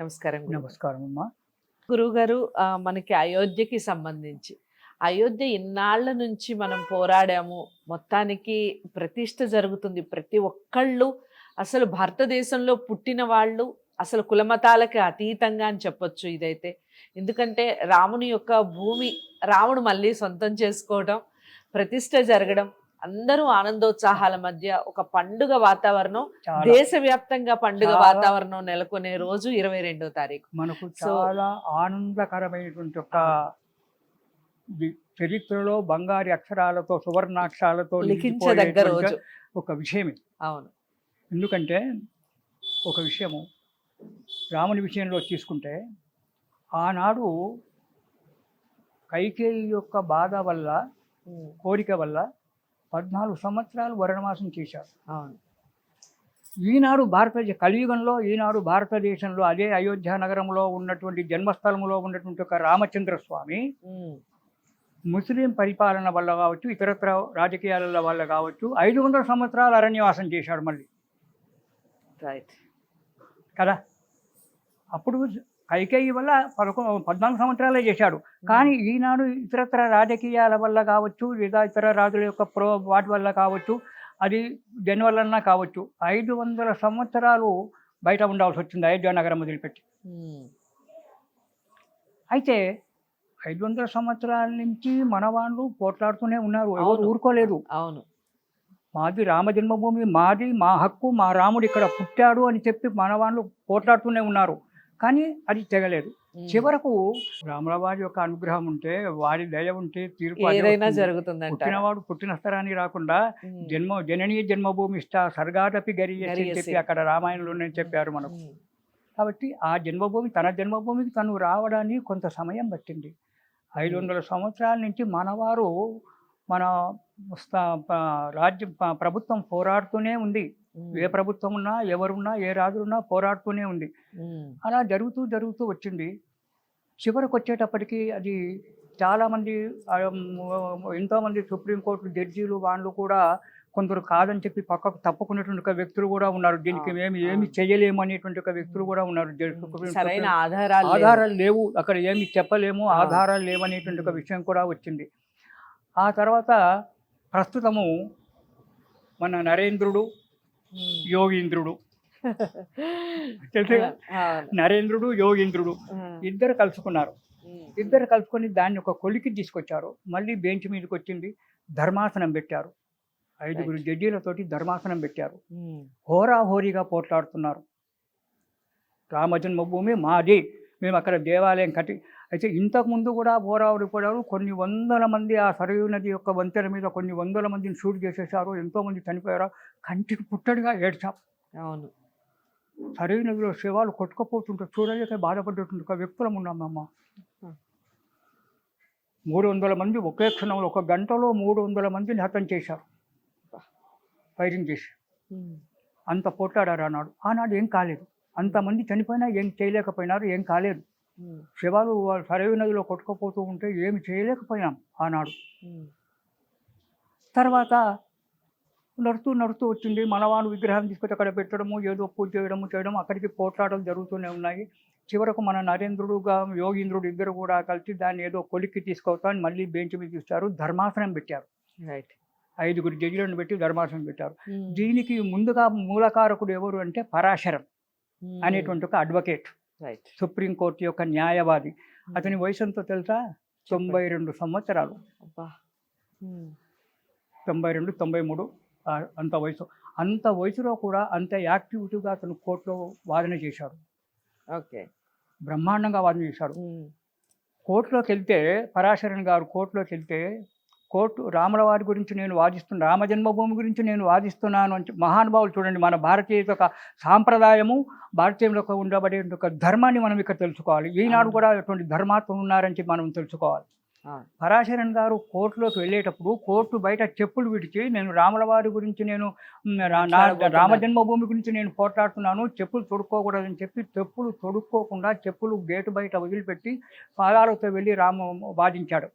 నమస్కారం. నమస్కారం అమ్మా. గురుగారు మనకి అయోధ్యకి సంబంధించి. అయోధ్య ఇన్నాళ్ళ నుంచి మనం పోరాడాము. మొత్తానికి ప్రతిష్ట జరుగుతుంది. ప్రతి ఒక్కళ్ళు అసలు భారతదేశంలో పుట్టిన వాళ్ళు అసలు కులమతాలకి అతీతంగా అని చెప్పొచ్చు ఇదైతే. ఎందుకంటే రాముని యొక్క భూమి రాముడు మళ్ళీ సొంతం చేసుకోవడం ప్రతిష్ట జరగడం అందరూ ఆనందోత్సాహాల మధ్య ఒక పండుగ వాతావరణం దేశవ్యాప్తంగా పండుగ వాతావరణం నెలకొనే రోజు ఇరవై రెండో తారీఖు. మనకు చాలా ఆనందకరమైనటువంటి ఒక చరిత్రలో బంగారు అక్షరాలతో సువర్ణాక్షరాలతో లిఖించదగ్గ రోజు. ఒక విషయం ఇది. అవును. ఎందుకంటే ఒక విషయము రాముని విషయంలో తీసుకుంటే ఆనాడు కైకేయి యొక్క బాధ వల్ల కోరిక వల్ల పద్నాలుగు సంవత్సరాలు వరణవాసం చేశారు. ఈనాడు భారతదేశ కలియుగంలో ఈనాడు భారతదేశంలో అదే అయోధ్య నగరంలో ఉన్నటువంటి జన్మస్థలంలో ఉన్నటువంటి ఒక రామచంద్ర స్వామి ముస్లిం పరిపాలన వల్ల కావచ్చు ఇతరత్ర రాజకీయాల వల్ల కావచ్చు ఐదు వందల సంవత్సరాలు అరణ్యవాసం చేశాడు మళ్ళీ. రైట్ కదా? అప్పుడు కైకేయి వల్ల పదకొ పద్నాలుగు సంవత్సరాలే చేశాడు. కానీ ఈనాడు ఇతరత్ర రాజకీయాల వల్ల కావచ్చు లేదా ఇతర రాజుల యొక్క ప్రో వాటి వల్ల కావచ్చు అది దేని వలన కావచ్చు ఐదు వందల సంవత్సరాలు బయట ఉండాల్సి వచ్చింది అయోధ్య నగరం వదిలిపెట్టి. అయితే ఐదు వందల సంవత్సరాల నుంచి మన వాళ్ళు పోట్లాడుతూనే ఉన్నారు. ఎవరు. ఊరుకోలేదు. అవును. మాది రామ జన్మభూమి మాది మా హక్కు మా రాముడు ఇక్కడ పుట్టాడు అని చెప్పి మన వాళ్ళు పోట్లాడుతూనే ఉన్నారు. కానీ అది తెగలేదు. చివరకు రాములవారి యొక్క అనుగ్రహం ఉంటే వారి దయ ఉంటే తీర్పు ఏదైనా వస్తుంది. జరుగుతుందంట పుట్టినవాడు పుట్టిన స్థలాన్ని రాకుండా జన్మ జననీయ జన్మభూమి ఇష్ట సర్గాదపి గరియసి అని. చెప్పి అక్కడ రామాయణంలోనే చెప్పారు మనకు. కాబట్టి ఆ జన్మభూమి తన జన్మభూమికి తను రావడానికి కొంత సమయం పట్టింది. ఐదు వందల సంవత్సరాల నుంచి మనవారు మన రాజ్య ప్రభుత్వం పోరాడుతూనే ఉంది. ఏ ప్రభుత్వం ఉన్నా ఎవరున్నా ఏ రాజులున్నా పోరాడుతూనే ఉంది. అలా జరుగుతూ జరుగుతూ వచ్చింది. చివరికి వచ్చేటప్పటికి అది చాలామంది ఎంతోమంది సుప్రీంకోర్టు జడ్జీలు వాళ్ళు కూడా కొందరు కాదని చెప్పి పక్కకు తప్పుకునేటువంటి ఒక వ్యక్తులు కూడా ఉన్నారు. దీనికి మేము. ఏమి చేయలేము అనేటువంటి ఒక వ్యక్తులు కూడా ఉన్నారు. ఆధారాలు. ఆధారాలు లేవు. అక్కడ ఏమి చెప్పలేము. ఆధారాలు లేవు అనేటువంటి ఒక విషయం కూడా వచ్చింది. ఆ తర్వాత ప్రస్తుతము మన నరేంద్రుడు. యోగీంద్రుడు. తెలుసు. నరేంద్రుడు యోగీంద్రుడు ఇద్దరు కలుసుకున్నారు. ఇద్దరు కలుసుకొని దాన్ని ఒక కొలికి తీసుకొచ్చారు. మళ్ళీ బెంచ్ మీదకి వచ్చింది ధర్మాసనం పెట్టారు. ఐదుగురు. జడ్జీలతోటి ధర్మాసనం పెట్టారు. హోరాహోరీగా పోట్లాడుతున్నారు. రామజన్మభూమి మాది. మేము అక్కడ దేవాలయం కట్టి అయితే ఇంతకు ముందు కూడా హోరాహోరి పోరాడు కొన్ని వందల మంది ఆ సరయూ నది యొక్క వంతెన మీద కొన్ని వందల మందిని షూట్ చేసేసారు ఎంతో మంది చనిపోయారు. కంటికి పుట్టడిగా ఏడ్చాం. అవును. సరయూ నదిలో శవాలు కొట్టుకుపోతుంటే చూడలేక బాధపడ్డటువంటి ఒక వ్యక్తులం ఉన్నామమ్మ. మూడు వందల మంది ఒకే క్షణంలో ఒక గంటలో మూడు వందల మందిని హతం చేశారు. ఫైరింగ్ చేసి. అంత పోట్లాడారు ఆనాడు. ఆనాడు ఏం కాలేదు. అంతమంది చనిపోయినా ఏం చేయలేకపోయినారు ఏం కాలేదు. శవాలు సరయూ నదిలో కొట్టుకుపోతూ ఉంటే ఏమి చేయలేకపోయినాం ఆనాడు. తర్వాత నడుస్తూ నడుస్తూ వచ్చింది. మనవాడు విగ్రహం తీసుకొచ్చి అక్కడ పెట్టడము ఏదో పూజ చేయడము చేయడం. అక్కడికి పోట్లాటలు జరుగుతూనే ఉన్నాయి. చివరకు మన నరేంద్రుడుగా యోగీంద్రుడు ఇద్దరు కూడా కలిసి దాన్ని ఏదో కొలిక్కి తీసుకొస్తాను మళ్ళీ బెంచ్ మీద చూస్తారు ధర్మాసనం పెట్టారు. రైట్. ఐదుగురు జడ్జిలను పెట్టి ధర్మాసనం పెట్టారు. దీనికి ముందుగా మూలకారకుడు ఎవరు అంటే పరాశరం అనేటువంటి ఒక అడ్వకేట్. సుప్రీంకోర్టు యొక్క న్యాయవాది. ఉమ్, అతని వయసు ఎంతో తెలుసా? తొంభై రెండు సంవత్సరాలు. అబ్బా. ఉమ్, తొంభై రెండు తొంభై మూడు అంత వయసు. అంత వయసులో కూడా అంత యాక్టివిటీగా అతను కోర్టులో వాదన చేశాడు. ఓకే. బ్రహ్మాండంగా వాదన చేశాడు. ఉమ్, కోర్టులోకి వెళ్తే పరాశరణ్ గారు కోర్టులోకి వెళ్తే కోర్టు రాముల వారి గురించి నేను వాదిస్తున్నాను రామ జన్మభూమి గురించి నేను వాదిస్తున్నాను అని మహానుభావులు చూడండి మన భారతీయ యొక్క సాంప్రదాయము భారతీయంలో ఉండబడే ఒక ధర్మాన్ని మనం ఇక్కడ తెలుసుకోవాలి ఈనాడు. కూడా అటువంటి ధర్మాత్మ ఉన్నారని చెప్పి మనం తెలుసుకోవాలి అవును. పరాశరన్ గారు కోర్టులోకి వెళ్ళేటప్పుడు కోర్టు బయట చెప్పులు విడిచి నేను రాముల వారి గురించి నేను. రామ జన్మభూమి గురించి నేను పోట్లాడుతున్నాను చెప్పులు తొడుక్కోకూడదని చెప్పి చెప్పులు తొడుక్కోకుండా చెప్పులు గేటు బయట వదిలిపెట్టి పాదాలతో వెళ్ళి రామ వాదించాడు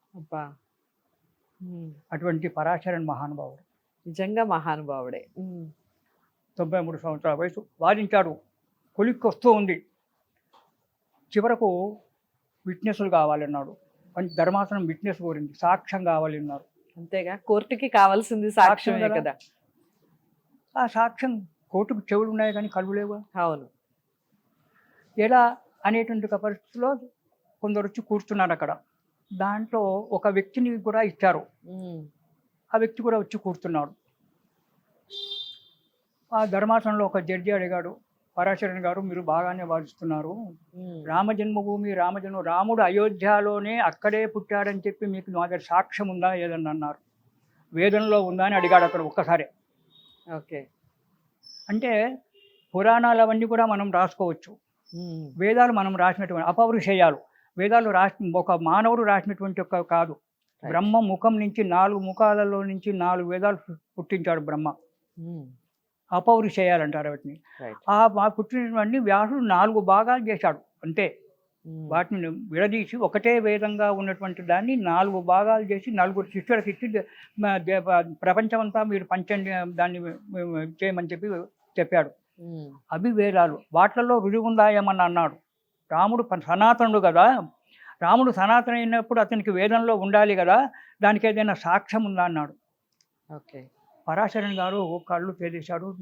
అటువంటి పరాశరన్ మహానుభావుడు. నిజంగా మహానుభావుడే. తొంభై మూడు సంవత్సరాల వయసు. వాదించాడు. కొలిక్కి వస్తూ ఉంది. చివరకు విట్నెస్లు కావాలన్నాడు. ధర్మాసనం విట్నెస్ కోరింది. సాక్ష్యం కావాలన్నారు. అంతేగా. కోర్టుకి కావాల్సింది సాక్ష్యం కదా? ఆ సాక్ష్యం కోర్టుకు చెవులు ఉన్నాయి కానీ కళ్ళు లేవు? అవును. ఎలా అనేటువంటి పరిస్థితిలో కొందరు వచ్చి కూర్చున్నారు అక్కడ దాంట్లో ఒక వ్యక్తిని కూడా ఇచ్చారు. ఆ వ్యక్తి కూడా వచ్చి కూర్చున్నాడు. ఆ ధర్మాసనంలో ఒక జడ్జి అడిగాడు పరాశరణ గారు మీరు బాగానే వాదిస్తున్నారు. రామ జన్మభూమి రామజన్మ రాముడు అయోధ్యలోనే అక్కడే పుట్టాడని చెప్పి మీకు నా దగ్గర సాక్ష్యం ఉందా ఏదన్నా అన్నారు. వేదంలో ఉందా అని అడిగాడు అక్కడ ఒక్కసారి. ఓకే. అంటే పురాణాలు అవన్నీ కూడా మనం రాసుకోవచ్చు. వేదాలు మనం రాసినటువంటి అపౌరుషేయాలు. వేదాలు రాసి ఒక మానవుడు రాసినటువంటి ఒక కాదు. బ్రహ్మ ముఖం నుంచి నాలుగు ముఖాలలో నుంచి నాలుగు వేదాలు పుట్టించాడు బ్రహ్మ. ఉమ్, అపౌరుషేయాలు అంటారు వాటిని. ఆ పుట్టినటువంటి వ్యాసుడు నాలుగు భాగాలు చేశాడు అంతే. ఉమ్, వాటిని విడదీసి ఒకటే వేదంగా ఉన్నటువంటి దాన్ని నాలుగు భాగాలు చేసి నలుగురు శిష్యులకు ఇచ్చి ప్రపంచమంతా మీరు పంచండి దాన్ని చేయమని చెప్పి చెప్పాడు. ఉమ్, అవి వేదాలు వాటిల్లో రుజువు ఉందా ఏమన్నా అన్నాడు. రాముడు సనాతనుడు కదా. రాముడు సనాతన అయినప్పుడు అతనికి వేదంలో ఉండాలి కదా. దానికి ఏదైనా సాక్ష్యం ఉందా అన్నాడు. ఓకే. పరాశరన్ గారు కళ్ళు తేలేశాడు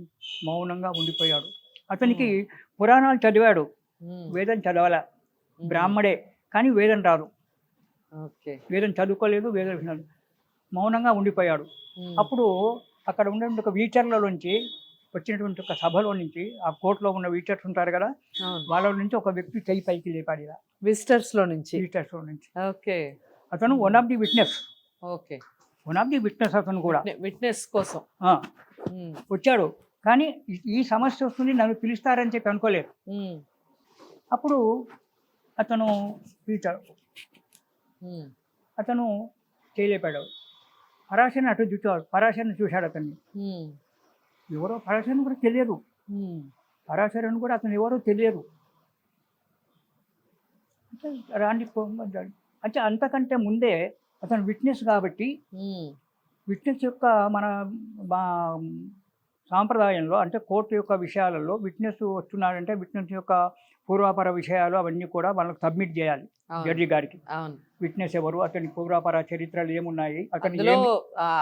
మౌనంగా ఉండిపోయాడు. అతనికి పురాణాలు చదివాడు. వేదం చదవాల. బ్రాహ్మడే. కానీ వేదం రాదు. ఓకే. వేదం చదువుకోలేదు వేదం మౌనంగా ఉండిపోయాడు. అప్పుడు అక్కడ ఉన్నటువంటి ఒక వీచర్లలోంచి వచ్చినటువంటి ఒక సభలో నుంచి ఆ కోర్టులో ఉన్న వీచర్స్ ఉంటారు కదా వాళ్ళ నుంచి ఒక వ్యక్తి చెయ్యి పైకి లేపాడు ఇలా విజిటర్స్లో నుంచి? వీచర్స్ నుంచి. ఓకే. అతను one of the witness okay. One of the witness అతను కూడా. విట్నెస్ కోసం. వచ్చాడు. కానీ ఈ- సమస్య వస్తుంది నన్ను పిలుస్తారని చెప్పి అనుకోలేదు. అప్పుడు అతను పిలిచాడు. అతను చేయలేపాడు. పరాశరని అటు చూచాడు పరాశరని చూశాడు అతన్ని. ఎవరో పరాశరని కూడా తెలియదు. ఉమ్, పరాశరని కూడా అతను ఎవరో తెలియదు. అంటే రాండి. అంటే అంతకంటే ముందే అతను విట్నెస్ కాబట్టి విట్నెస్ యొక్క మన మా సాంప్రదాయంలో అంటే కోర్టు యొక్క విషయాలలో విట్నెస్ వస్తున్నాడంటే విట్నెస్ యొక్క పూర్వాపర విషయాలు అవన్నీ కూడా వాళ్ళకి సబ్మిట్ చేయాలి జడ్జి గారికి. విట్నెస్ ఎవరు అతని పూర్వాపర చరిత్రలు ఏమున్నాయి అతని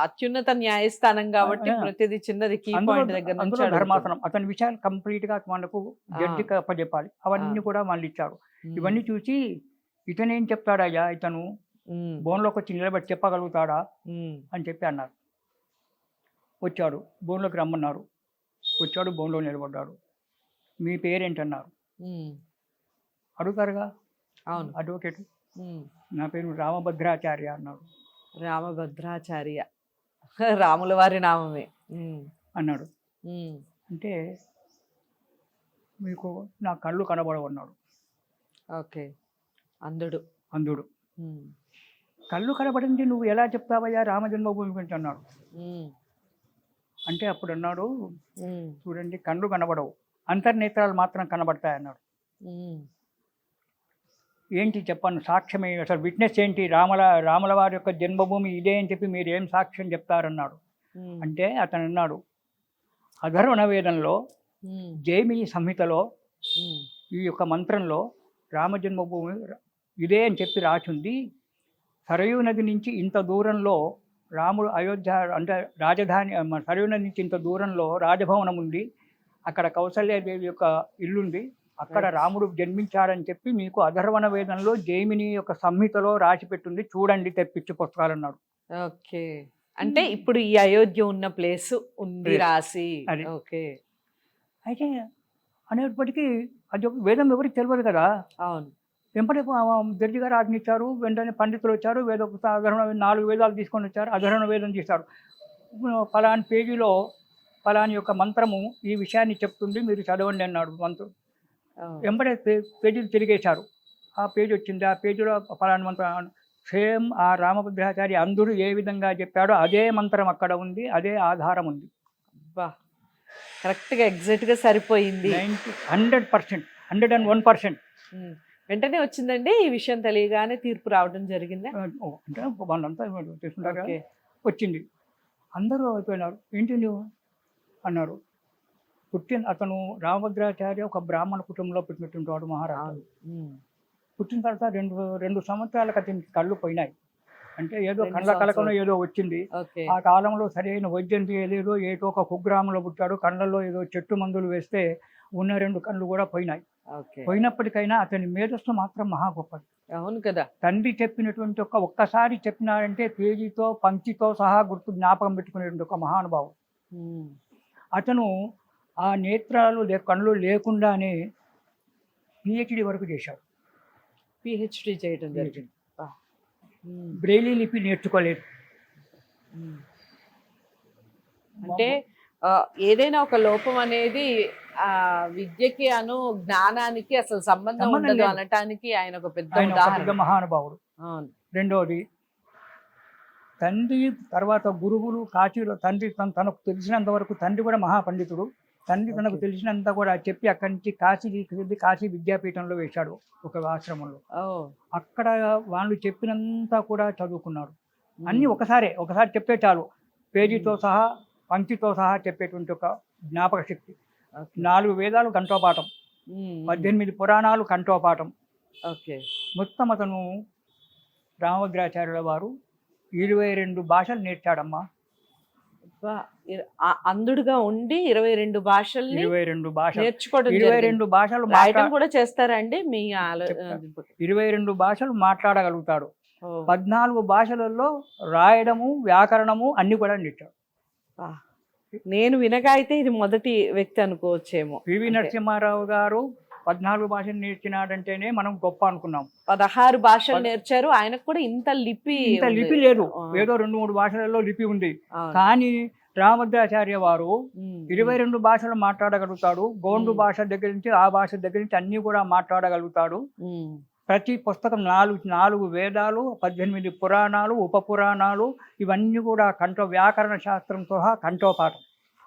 అత్యున్నత న్యాయస్థానం కాబట్టి. ప్రతిదీ చిన్నది అందులో. ధర్మాసనం అతని విషయాలు కంప్లీట్గా మనకు జడ్జికి అప్పచెప్పాలి అవన్నీ కూడా వాళ్ళు ఇచ్చారు ఇవన్నీ చూసి ఇతను ఏం చెప్తాడయ్యా ఇతను? బోన్లోకి వచ్చి నిలబడి చెప్పగలుగుతాడా? అని చెప్పి అన్నారు. వచ్చాడు. బోన్లోకి రమ్మన్నారు. వచ్చాడు బోన్లో నిలబడ్డాడు. మీ పేరేంటన్నారు? అడుగుతారుగా? అవును. అడ్వకేట్ నా పేరు రామభద్రాచార్య అన్నాడు రామభద్రాచార్య. రాముల వారి నామమే. ఉమ్, అన్నాడు. అంటే మీకు నా కళ్ళు కనబడవన్నాడు. ఓకే. అందుడు. అందుడు. కళ్ళు కనబడింది నువ్వు ఎలా చెప్తావయ్యా? రామజన్మభూమి గురించి అన్నాడు. అంటే అప్పుడు అన్నాడు చూడండి కళ్ళు కనబడవు. అంతర్నేత్రాలు మాత్రం కనబడతాయి అన్నాడు ఏంటి చెప్పాను? సాక్ష్యం అసలు విట్నెస్ ఏంటి? రామల రాముల వారి యొక్క జన్మభూమి ఇదే అని చెప్పి మీరు ఏం సాక్ష్యం చెప్తారన్నాడు. అంటే అతను అన్నాడు అధర్వణ వేదంలో జైమిని సంహితలో ఈ యొక్క మంత్రంలో రామ జన్మభూమి ఇదే అని చెప్పి రాచుంది సరయూ నది నుంచి ఇంత దూరంలో రాముడు అయోధ్య అంటే రాజధాని నది నుంచి ఇంత దూరంలో రాజభవనం ఉంది అక్కడ కౌసల్యాదేవి యొక్క ఇల్లుంది. అక్కడ. రాముడు జన్మించాడని చెప్పి మీకు అధర్వణ వేదంలో జైమిని యొక్క సంహితలో రాసి పెట్టుంది. చూడండి తెప్పించి పుస్తకాలు అన్నాడు ఓకే. అంటే ఇప్పుడు ఈ అయోధ్య ఉన్న ప్లేస్ ఉంది. రాసి. ఓకే. అయితే అనేప్పటికీ అది వేదం ఎవరికి తెలియదు కదా. అవును. వెంపటి జడ్జి గారు ఆజ్ఞించారు వెంటనే పండితులు వచ్చారు వేద అధర్వణ నాలుగు వేదాలు తీసుకొని వచ్చారు అధర్వణ వేదం చేశారు. ఫలాని పేజీలో ఫలాని యొక్క మంత్రము ఈ విషయాన్ని చెప్తుంది మీరు చదవండి అన్నాడు మంత్రం. అవును. వెంబడే పే- పేజీలు తిరిగేశారు. ఆ పేజీ వచ్చింది ఆ పేజీలో ఫలాని మంత్రం సేమ్ ఆ రామభద్రాచారి అందరూ ఏ విధంగా చెప్పాడో అదే మంత్రం అక్కడ ఉంది అదే ఆధారం ఉంది. అబ్బా కరెక్ట్గా ఎగ్జాక్ట్గా సరిపోయింది. Ninety hundred percent hundred and one percent. వెంటనే వచ్చిందండి ఈ విషయం తెలియగానే తీర్పు రావడం జరిగిందా? అంటే వాళ్ళంతా తీసుకుంటారు వచ్చింది. అందరూ అయిపోయినారు. ఏంటి నువ్వు? అన్నారు. పుట్టిన అతను రామభద్రాచార్య ఒక బ్రాహ్మణ కుటుంబంలో పుట్టినటువంటి వాడు మహారాజు. పుట్టిన తర్వాత రెండు రెండు సంవత్సరాలకు అతనికి కళ్ళు పోయినాయి. అంటే ఏదో కళ్ళ సంవత్సరాలు. ఏదో వచ్చింది. ఆ కాలంలో సరైన వైద్యం చేయలేదు. ఏటో ఒక కుగ్రామంలో పుట్టాడు. కళ్ళల్లో ఏదో చెట్టు మందులు వేస్తే ఉన్న రెండు కళ్ళు కూడా పోయినాయి. పోయినప్పటికైనా అతని మేధస్సు మాత్రం మహా గొప్పది. అవును కదా. తండ్రి చెప్పినటువంటి ఒక ఒక్కసారి చెప్పినాడంటే పేజీతో పంక్తితో సహా గుర్తు జ్ఞాపకం పెట్టుకునేటువంటి ఒక మహానుభావుడు. ఉమ్. అతను ఆ నేత్రాలు లే కళ్ళు లేకుండానే పిహెచ్డి వరకు చేశాడు. పిహెచ్డి చేయడం జరిగింది. బ్రెయిలీ లిపి నేర్చుకోలేదు. అంటే ఏదైనా ఒక లోపం అనేది విద్యకి అను జ్ఞానానికి అసలు సంబంధం ఉండదు. అనటానికి ఆయన ఒక పెద్ద ఉదాహరణ. మహానుభావుడు. రెండవది తండ్రి తర్వాత గురువులు కాశీలో తండ్రి తన- తనకు తెలిసినంత వరకు తండ్రి కూడా మహాపండితుడు. తండ్రి తనకు. తెలిసినంత కూడా చెప్పి అక్కడి నుంచి కాశీకి వెళ్ళి కాశీ విద్యాపీఠంలో వేశాడు ఒక ఆశ్రమంలో. అక్కడ వాళ్ళు చెప్పినంత కూడా చదువుకున్నాడు. ఉమ్. అన్నీ ఒకసారే ఒకసారి చెప్పే చాలు. పేజీతో సహా పంక్తితో సహా చెప్పేటువంటి ఒక జ్ఞాపక శక్తి. నాలుగు వేదాలు కంఠోపాఠం. పద్దెనిమిది పురాణాలు కంఠోపాఠం. ఓకే. మొత్తం అతను రామభద్రాచార్యుల వారు ఇరవై రెండు భాషలు నేర్చాడమ్మా. అందుడుగా ఉండి ఇరవై రెండు భాషల్ని ఇరవై రెండు భాషలు. నేర్చుకోవడం ఇరవై. రెండు భాషలు మాట్లా కూడా చేస్తారా అండి? మీ. ఇరవై రెండు భాషలు మాట్లాడగలుగుతాడు. పద్నాలుగు భాషలలో రాయడము వ్యాకరణము అన్ని కూడా నేర్చాడు. నేను వినగా అయితే ఇది మొదటి వ్యక్తి అనుకోవచ్చేమో పివి నరసింహారావు గారు పద్నాలుగు భాషలు నేర్చినాడంటేనే మనం గొప్ప అనుకున్నాం పదహారు భాషలు నేర్చారు ఆయనకు కూడా ఇంత లిపి ఇంత. లిపి లేదు. ఏదో రెండు మూడు భాషలలో లిపి ఉంది. కానీ రామభద్రాచార్య వారు ఇరవై రెండు భాషలు మాట్లాడగలుగుతాడు గోండు. భాష దగ్గర నుంచి ఆ భాష దగ్గర నుంచి అన్ని కూడా మాట్లాడగలుగుతాడు ప్రతి పుస్తకం నాలుగు నాలుగు వేదాలు పద్దెనిమిది పురాణాలు ఉప పురాణాలు ఇవన్నీ కూడా కంఠ వ్యాకరణ శాస్త్రం సహా కంఠోపాఠం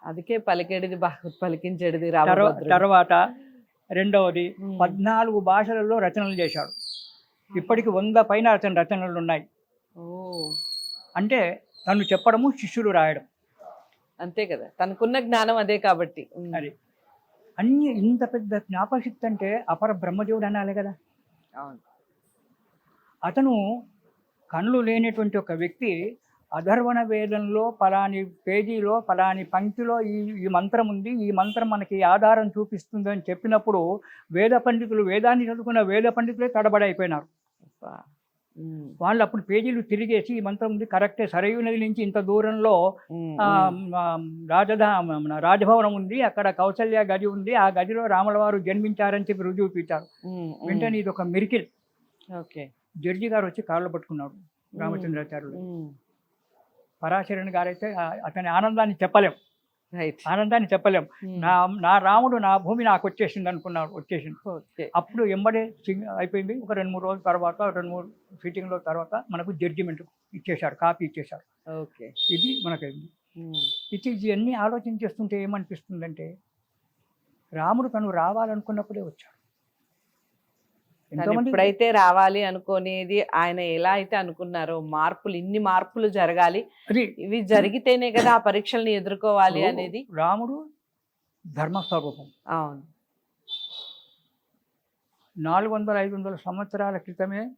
అందుకే పలికేడిది రామభద్రుడు. తర్వాత రెండవది పద్నాలుగు భాషలలో రచనలు చేశాడు. ఇప్పటికి వంద పైన అతని రచనలు ఉన్నాయి. ఓ. అంటే తను చెప్పడము శిష్యులు రాయడం. అంతే కదా తనకున్న జ్ఞానం అదే కాబట్టి. అది. అన్ని ఇంత పెద్ద జ్ఞాపశక్తి అంటే అపర బ్రహ్మదేవుడు అనాలి కదా. అతను కళ్ళు లేనటువంటి ఒక వ్యక్తి అధర్వణ వేదంలో పలాని పేజీలో పలాని పంక్తిలో ఈ ఈ మంత్రం ఉంది. ఈ మంత్రం మనకి ఆధారం చూపిస్తుంది అని చెప్పినప్పుడు వేద పండితులు వేదాన్ని చదువుకున్న వేద పండితులే తడబడైపోయినారు వాళ్ళు అప్పుడు పేజీలు తిరిగేసి ఈ మంత్రం ఉంది కరెక్టే. సరయు నది నుంచి ఇంత దూరంలో ఉమ్, ఆ, ఉమ్. ఆ, రాజధా మన రాజభవనం ఉంది అక్కడ కౌసల్య గది ఉంది. ఆ గదిలో రాముల వారు జన్మించారని చెప్పి రుజువు చూపించారు. వెంటనే ఇది ఒక మిరికిల్. ఓకే. జడ్జి గారు వచ్చి కాళ్ళు పట్టుకున్నాడు రామచంద్రాచార్యులు. పరాశరణ్ గారైతే అతని ఆనందాన్ని చెప్పలేం. రైట్ ఆనందాన్ని చెప్పలేం. ఉమ్, నా నా రాముడు నా భూమి నాకు వచ్చేసింది అనుకున్నాడు వచ్చేసింది. అప్పుడు ఎంబడే సింగ్ అయిపోయింది. ఒక రెండు మూడు రోజుల తర్వాత రెండు మూడు సిట్టింగ్ల తర్వాత మనకు జడ్జిమెంట్ ఇచ్చేశాడు కాపీ ఇచ్చేశాడు. ఓకే ఇది మనకైంది. ఉమ్, ఇది ఇవన్నీ ఆలోచన చేస్తుంటే ఏమనిపిస్తుందంటే రాముడు తను రావాలనుకున్నప్పుడే వచ్చాడు. ఎప్పుడైతే రావాలి అనుకునేది ఆయన ఎలా అయితే అనుకున్నారో మార్పులు ఇన్ని మార్పులు జరగాలి. ఇవి జరిగితేనే కదా ఆ పరీక్షల్ని ఎదుర్కోవాలి అనేది. రాముడు ధర్మస్వరూపం. అవును. నాలుగు వందల ఐదు వందల సంవత్సరాల క్రితమే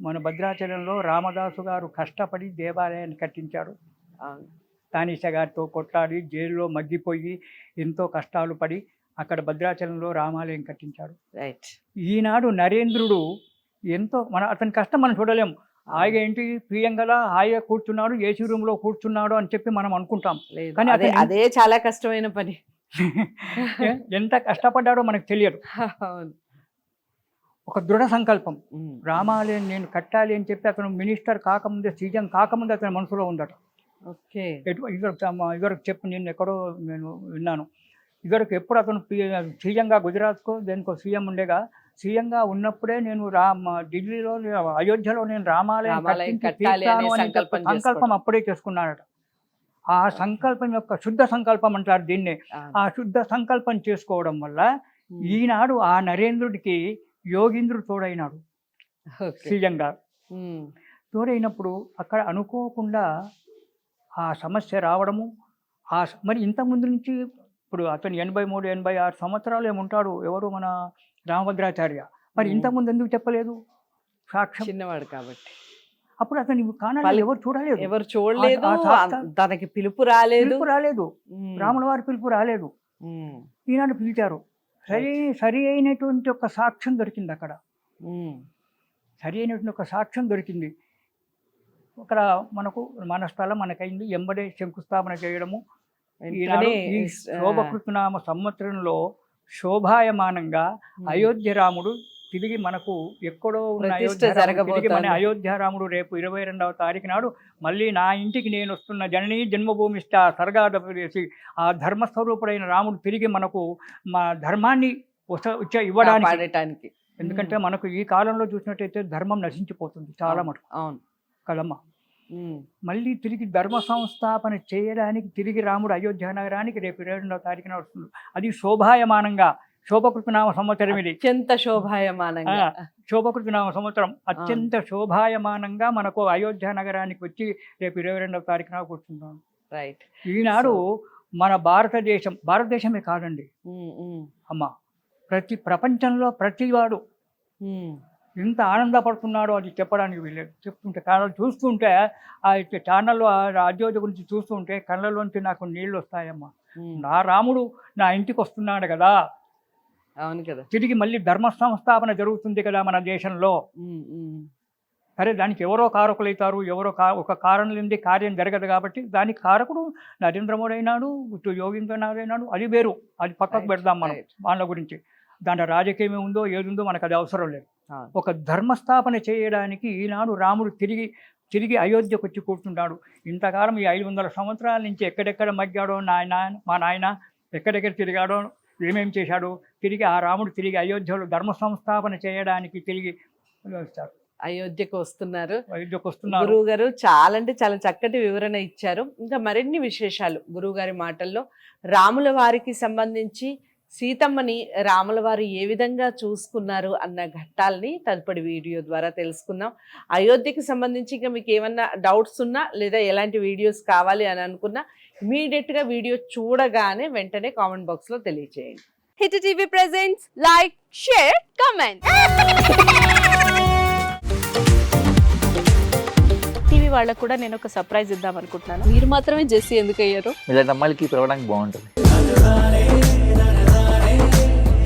మన భద్రాచలంలో రామదాసు గారు కష్టపడి దేవాలయాన్ని కట్టించాడు అవును. తానీష గారితో కొట్లాడి జైల్లో మగ్గిపోయి ఎంతో కష్టాలు పడి అక్కడ భద్రాచలంలో రామాలయం కట్టించాడు. రైట్ ఈనాడు నరేంద్రుడు ఎంతో మన అతని కష్టం మనం చూడలేం. హాయిగా ఏంటి? ప్రియంగా హాయిగా కూర్చున్నాడు ఏసీ రూమ్లో కూర్చున్నాడు అని చెప్పి మనం అనుకుంటాం. కానీ అదే అదే చాలా కష్టమైన పని. ఎంత కష్టపడ్డాడో మనకు తెలియదు. ఒక దృఢ సంకల్పం. రామాలయం నేను కట్టాలి అని చెప్పి అతను మినిస్టర్ కాకముందే సీజన్ కాకముందే అతని మనసులో ఉండట ఓకే. ఇదివరకు ఇదివరకు చెప్పు నేను ఎక్కడో నేను విన్నాను. ఇదివరకు ఎప్పుడు అతను సీఎంగా గుజరాత్కో దేనికో సీఎం ఉండేగా సీఎంగా ఉన్నప్పుడే నేను రా మా ఢిల్లీలో అయోధ్యలో నేను రామాలయం సంకల్పం. అప్పుడే చేసుకున్నాడట ఆ సంకల్పం యొక్క శుద్ధ సంకల్పం అంటారు దీన్నే. ఆ శుద్ధ సంకల్పం చేసుకోవడం వల్ల ఈనాడు ఆ నరేంద్రుడికి యోగీంద్రుడు తోడైనాడు. సీఎంగా ఉమ్, తోడైనప్పుడు అక్కడ అనుకోకుండా ఆ సమస్య రావడము ఆ మరి ఇంతకుముందు నుంచి ఇప్పుడు అతను ఎనభై మూడు ఎనభై ఆరు సంవత్సరాలు ఏముంటాడు ఎవరు మన రామభద్రాచార్య? మరి. ఇంతకుముందు ఎందుకు చెప్పలేదు? సాక్ష్యం. చిన్నవాడు కాబట్టి. అప్పుడు అతను పలు- ఎవరు చూడలేదు? ఎవరు చూడలేదు తనకి పిలుపు రాలేదు. పిలుపు రాలేదు. రాముల వారి పిలుపు రాలేదు. ఈనాడు పిలిచారు. సరి సరి అయినటువంటి ఒక సాక్ష్యం దొరికింది అక్కడ. సరి అయినటువంటి ఒక సాక్ష్యం దొరికింది. అక్కడ మనకు మన స్థలం మనకైంది. ఎంబడే శంకుస్థాపన చేయడము ఈ శోభకృతనామ సంవత్సరంలో శోభాయమానంగా ఉమ్. అయోధ్య రాముడు తిరిగి మనకు ఎక్కడో ఉన్న మన. అయోధ్య రాముడు రేపు ఇరవై రెండవ తారీఖు నాడు మళ్ళీ నా ఇంటికి నేను వస్తున్న జననీ జన్మభూమిష్ట సర్గాదపేసి ఆ ధర్మస్వరూపుడైన రాముడు తిరిగి మనకు మా ధర్మాన్ని ఇవ్వడానికి ఎందుకంటే మనకు ఈ కాలంలో చూసినట్టయితే ధర్మం నశించిపోతుంది చాలా మటుకు అవును కదమ్మా. మళ్ళీ తిరిగి ధర్మ సంస్థాపన చేయడానికి తిరిగి రాముడు అయోధ్య నగరానికి రేపు ఇరవై రెండవ తారీఖున వస్తుంది అది శోభాయమానంగా శోభకృతనామ సంవత్సరం ఇది. అత్యంత శోభాయమానంగా. శోభకృతనామ సంవత్సరం అత్యంత శోభాయమానంగా మనకు అయోధ్య నగరానికి వచ్చి రేపు ఇరవై రెండవ తారీఖున కూర్చుంటాం. రైట్. ఈనాడు మన భారతదేశం భారతదేశమే కాదండి. అమ్మ ప్రతి ప్రపంచంలో ప్రతివాడు ఎంత ఆనందపడుతున్నాడో అది చెప్పడానికి వీలేదు చెప్తుంటే కళ్ళు చూస్తుంటే ఆ ఛానల్లో రాజ్యోజ గురించి చూస్తుంటే కళ్ళలోంచి నాకు నీళ్ళు వస్తాయమ్మా. నా రాముడు నా ఇంటికి వస్తున్నాడు కదా. అవును కదా. తిరిగి మళ్ళీ ధర్మ సంస్థాపన జరుగుతుంది కదా మన దేశంలో. సరే దానికి ఎవరో కారకులైతారు ఎవరో కా ఒక కారణం లేనిది కార్యం జరగదు కాబట్టి దానికి కారకుడు నరేంద్ర మోడీ అయినాడు ఇటు యోగేంద్రనాథ్ అయినాడు అది వేరు. అది పక్కకు పెడదాం మనం. వాళ్ళ గురించి. దాంట్లో రాజకీయం ఉందో ఏది ఉందో మనకు అది అవసరం లేదు. ఒక ధర్మస్థాపన చేయడానికి ఈనాడు రాముడు తిరిగి తిరిగి అయోధ్యకు వచ్చి కూర్చుంటాడు. ఇంతకాలం ఈ ఐదు వందల సంవత్సరాల నుంచి ఎక్కడెక్కడ మగ్గాడో నాయన మా నాయన ఎక్కడెక్కడ తిరిగాడో ఏమేం చేశాడో తిరిగి ఆ రాముడు తిరిగి అయోధ్యలో ధర్మ సంస్థాపన చేయడానికి తిరిగి వస్తాడు అయోధ్యకు వస్తున్నారు. అయోధ్యకు వస్తున్నారు. గురువు గారు చాలా అంటే చాలా చక్కటి వివరణ ఇచ్చారు. ఇంకా మరిన్ని విశేషాలు గురువు గారి మాటల్లో. రాముల వారికి సంబంధించి సీతమ్మని రాముల వారు ఏ విధంగా చూసుకున్నారు అన్న ఘట్టాలని తదుపరి వీడియో ద్వారా తెలుసుకుందాం. అయోధ్యకి సంబంధించి ఇంకా మీకు ఏమన్నా డౌట్స్ ఉన్నా లేదా ఎలాంటి వీడియోస్ కావాలి అని అనుకున్నా immediate గా వీడియో చూడగానే వెంటనే కామెంట్ బాక్స్లో తెలియచేయండి. Hit TV presents like share comment. TV వాళ్ళకు కూడా నేను ఒక సర్ప్రైజ్ ఇద్దాం అనుకుంటున్నాను. మీరు మాత్రమే జెస్సీ ఎందుకు అయ్యారు ఇలాంటి అమ్మాయిలకి పిలవడానికి బాగుంటుంది.